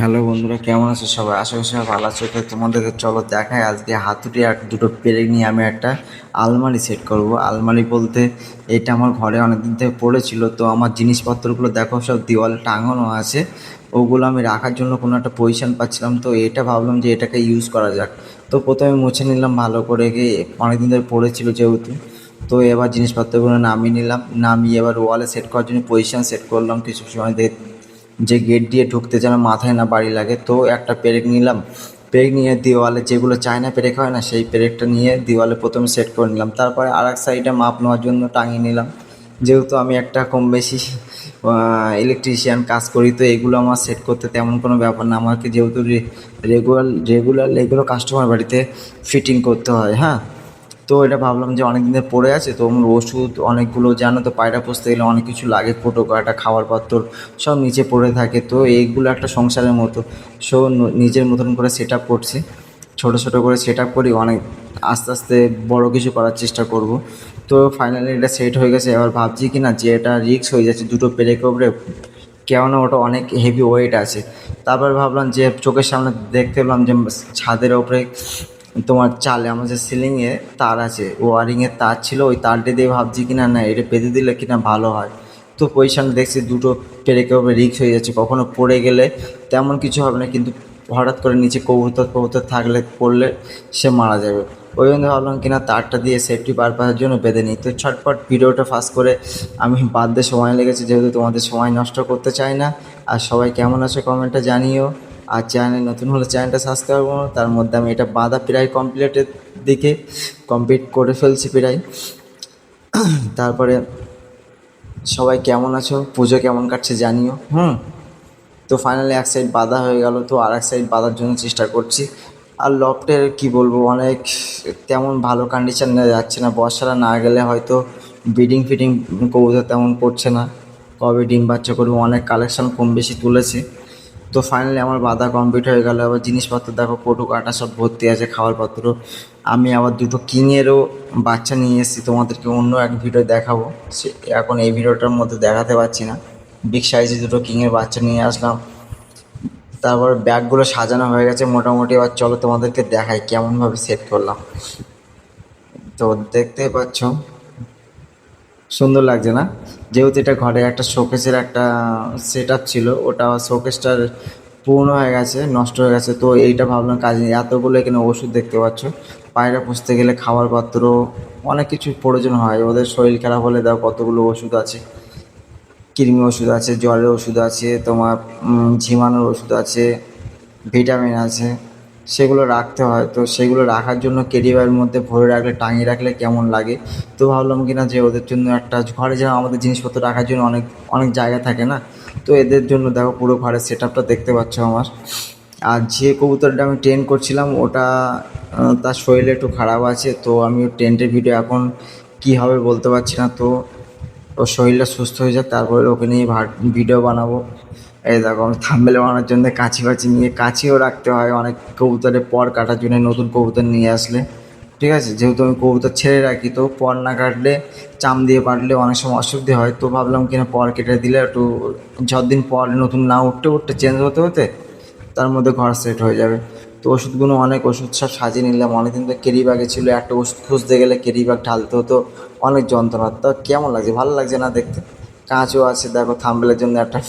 Hello বন্ধুরা, কেমন আছো সবাই? আশা করি সবাই ভালো আছো। তো তোমাদেরকে চলো দেখায় আজকে হাতুড়ি আর দুটো পেরেক নিয়ে আমি একটা আলমারি সেট করব। আলমারি বলতে এটা আমার ঘরে অনেকদিন থেকে পড়েছিল, তো আমার জিনিসপত্রগুলো দেখো সব দেওয়ালে টাঙানো আছে। ওগুলো আমি রাখার জন্য কোনো একটা পজিশন পাচ্ছিলাম, তো এটা ভাবলাম যে এটাকে ইউজ করা যাক। তো প্রথমে মুছে নিলাম ভালো করে অনেকদিন ধরে পড়েছিল যেহেতু। তো এবার জিনিসপত্রগুলো নামিয়ে নিলাম, নামিয়ে এবার ওয়ালে সেট করার জন্য পজিশন সেট করলাম, কিছু সময় দেখ যে গেট দিয়ে ঢুকতে যেন মাথায় না বাড়ি লাগে, তো একটা পেরেক নিলাম। পেরেক নিয়ে দেওয়ালে যেগুলো চায়না পেরেক হয় না, সেই পেরেকটা নিয়ে দেওয়ালে প্রথমে সেট করে নিলাম। তারপরে আর এক সাইডে মাপ নেওয়ার জন্য টাঙিয়ে নিলাম। যেহেতু আমি একটা কম বেশি ইলেকট্রিশিয়ান কাজ করি, তো এগুলো আমার সেট করতে তেমন কোনো ব্যাপার না। আমাকে যেহেতু রেগুলার রেগুলার এগুলো কাস্টমার বাড়িতে ফিটিং করতে হয় হ্যাঁ? তো এটা ভাবলাম যে অনেক দিনের পড়ে আছে, তো ওষুধ অনেকগুলো জানো তো, পায়রা পুষতে গেলে অনেক কিছু লাগে, ফোটো কাটা খাবার পাত্র সব নিচে পড়ে থাকে। তো এইগুলো একটা সংসারের মতো, সো নিজের মতন করে সেট আপ করছি। ছোটো ছোটো করে সেট আপ করি, অনেক আস্তে আস্তে বড় কিছু করার চেষ্টা করব। তো ফাইনালি এটা সেট হয়ে গেছে, এবার ভাবছি কি না যে এটা রিক্স হয়ে যাচ্ছে দুটো পেরেক ওপরে কেননা ওটা অনেক হেভি ওয়েট আছে। তারপর ভাবলাম যে চোখের সামনে দেখতে পেলাম যে ছাদের ওপরে তোমার চালে আমার যে সিলিংয়ে তার আছে ওয়ারিংয়ের তার ছিল, ওই তারটা দিয়ে ভাবছি কিনা না, এটা বেঁধে দিলে কিনা ভালো হয়। তো পজিশানে দেখছি দুটো পেরেকে ওপরে রিক্স হয়ে যাচ্ছে, কখনো পড়ে গেলে তেমন কিছু হবে না, কিন্তু হঠাৎ করে নিচে কবুতর কবুতর থাকলে পড়লে সে মারা যাবে। ওই জন্য ভাবলাম কিনা তারটা দিয়ে সেফটি পারপাসের জন্য বেঁধে নিই। তো ছটপট ভিডিওটা ফাস্ট করে আমি বাদ দিয়ে সময় লেগেছে, যেহেতু তোমাদের সময় নষ্ট করতে চাই না। আর সবাই কেমন আছে কমেন্টটা জানিও। আর চ্যানেল নতুন হলে চ্যানেলটা সাবস্ক্রাইব করো। তার মধ্যে আমি এটা বাঁধা প্রায় কমপ্লিটের দিকে কমপ্লিট করে ফেলছি প্রায়। তারপরে সবাই কেমন আছো? পুজো কেমন কাটছে জানিও। হুম? তো ফাইনালি এক সাইড বাঁধা হয়ে গেল, তো আর এক সাইড বাঁধার জন্য চেষ্টা করছি। আর লফটের কি বলব, অনেক তেমন ভালো কন্ডিশন যাচ্ছে না। বর্ষাটা না গেলে হয়তো ব্রিডিং ফিডিং কবুতর তেমন করছে না। কবে ডিম বাচ্চা করব, অনেক কালেকশন কম বেশি তুলেছে। তো ফাইনালি আমার বাধা কমপ্লিট হয়ে গেল। আবার জিনিসপত্র দেখো কটু কাটা সব ভর্তি আছে খাবার পত্র আমি আবার দুটো কিংয়েরও বাচ্চা নিয়ে এসেছি, তোমাদেরকে অন্য এক ভিডিও দেখাবো। সে এখন এই ভিডিওটার মধ্যে দেখাতে পারছি না। বিগ সাইজে দুটো কিংয়ের বাচ্চা নিয়ে আসলাম। তারপর ব্যাগগুলো সাজানো হয়ে গেছে মোটামুটি। এবার চলো তোমাদেরকে দেখাই কেমনভাবে সেট করলাম। তো দেখতে পাচ্ছ সুন্দর লাগছে না। যেহেতু এটা ঘরে একটা শোকেসের একটা সেট ছিল, ওটা শোকেসটার পুরনো হয়ে গেছে, নষ্ট হয়ে গেছে। তো এইটা ভাবলাম কাজে। এতগুলো এখানে ওষুধ দেখতে পাচ্ছ। পায়রা পুষতে গেলে খাবার পাত্র, অনেক কিছু প্রয়োজন হয়। ওদের শরীর খারাপ হলে দাও, কতগুলো ওষুধ আছে? কৃমি ওষুধ আছে, জ্বরের ওষুধ আছে, তোমার ঝিমানোর ওষুধ আছে, ভিটামিন আছে। সেগুলো রাখতে হয়। তো সেগুলো রাখার জন্য কেরিবারের মধ্যে ভরে রাখলে, টাঙিয়ে রাখলে কেমন লাগে? তো ভাবলাম কিনা যে ওদের জন্য একটা ঘরে যেন আমাদের জিনিসপত্র রাখার জন্য অনেক অনেক জায়গা থাকে না? তো এদের জন্য দেখো পুরো ঘরের সেট আপটা দেখতে পাচ্ছ আমার। আর যে কবুতরটা আমি ট্রেন করছিলাম, ওটা তার শরীরে একটু খারাপ আছে, তো আমি টেন্টের ভিডিও এখন কী হবে বলতে পারছি না। তো ওর শরীরটা সুস্থ হয়ে যাক, তারপরে ওকে নিয়ে ভিডিও বানাবো। এই দেখো, আমি থাম্বেল বানানোর জন্য কাঁচি বাছি নিয়ে কাঁচিও রাখতে হয়। অনেক কবুতরের পর কাটার জন্য নতুন কবুতর নিয়ে আসলে। ঠিক আছে? যেহেতু আমি কবুতর ছেড়ে রাখি, তো পর না কাটলে, চাম দিয়ে পাটলে অনেক সময় অসুবিধা হয়। তো ভাবলাম কিনা পর কেটে দিলে একটু যতদিন পর নতুন না উঠতে উঠতে চেঞ্জ হতে হতে তার মধ্যে ঘর সেট হয়ে যাবে। তো ওষুধগুলো অনেক ওষুধ সব সাজিয়ে নিলাম। অনেকদিন তো কেরি ব্যাগে ছিল, একটা ওষুধ খুঁজতে গেলে কেরি ব্যাগ ঢালতে হতো। অনেক যন্ত্রণা। তা কেমন লাগছে? ভালো লাগছে না দেখতে? কাঁচও আছে, দেখো, থাম্বেলের জন্য একটা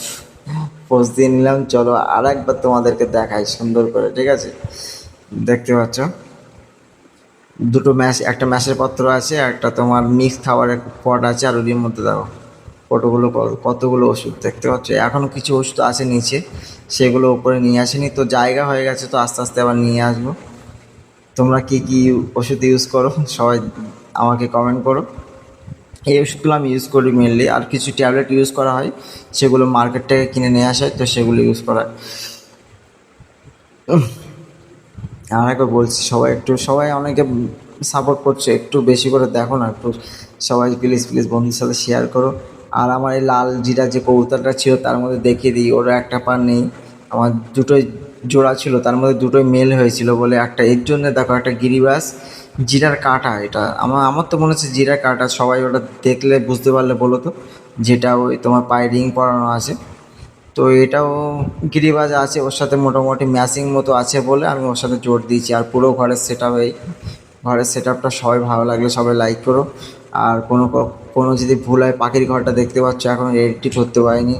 পোজ দিয়ে নিলাম। চলো আর একবার তোমাদেরকে দেখাই সুন্দর করে, ঠিক আছে? দেখতে পাচ্ছ? দুটো ম্যাশ, একটা ম্যাশের পত্র আছে একটা তোমার মিক্স খাবারের পট আছে, আর ওর মধ্যে দেখো, কতগুলো কতগুলো ওষুধ, দেখতে পাচ্ছ? এখনও কিছু ওষুধ আছে নিচে, সেগুলো উপরে নিয়ে আসেনি, তো জায়গা হয়ে গেছে, তো আস্তে আস্তে আবার নিয়ে আসব। তোমরা কি কি ওষুধ ইউজ করো? সবাই আমাকে কমেন্ট করো। এই ওষুধগুলো আমি ইউজ করি মেনলি আর কিছু ট্যাবলেট ইউজ করা হয়, সেগুলো মার্কেট থেকে কিনে নিয়ে আসা, তো সেগুলো ইউজ করা হয়। আর একবার বলছি, সবাই একটু, সবাই অনেকে সাপোর্ট করছে, একটু বেশি করে দেখো না, একটু সবাই প্লিজ প্লিজ বন্ধুর সাথে শেয়ার করো। আর আমার এই লাল জিরা যে কবুতরটা ছিল, তার মধ্যে দেখিয়ে দিই ওরা একটা পার নেই। আমার দুটোই জোড়া ছিল, তার মধ্যে দুটোই মেল হয়েছিল বলে একটা। এর জন্য দেখো একটা গিরিবাস জিরার কাঁটা এটা। আমার আমার তো মনে হচ্ছে জিরার কাঁটা, সবাই ওটা দেখলে বুঝতে পারলে বলো তো। যেটা ওই তোমার পায়ে রিং পরানো আছে। তো এটাও গিরিবাজ আছে, ওর সাথে মোটামুটি ম্যাচিং মতো আছে বলে আমি ওর সাথে জোর দিয়েছি। আর পুরো ঘরের সেট আপ এই, ঘরের সেট আপটা সবাই ভালো লাগলে, সবাই লাইক করো। আর কোনো কোনো যদি ভুল হয়, পাখির ঘরটা দেখতে পাচ্ছ, এখন রেডি করতে পারিনি।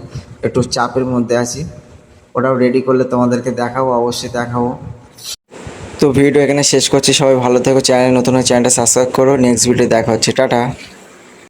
একটু চাপের মধ্যে আছি। ওটাও রেডি করলে তোমাদেরকে দেখাবো, অবশ্যই দেখাবো। তো ভিডিও এখানে শেষ করছি। সবাই ভালো থেকো, চ্যানেল নতুন চ্যানেলটা সাবস্ক্রাইব করো। নেক্সট ভিডিও দেখা হচ্ছে। টাটা।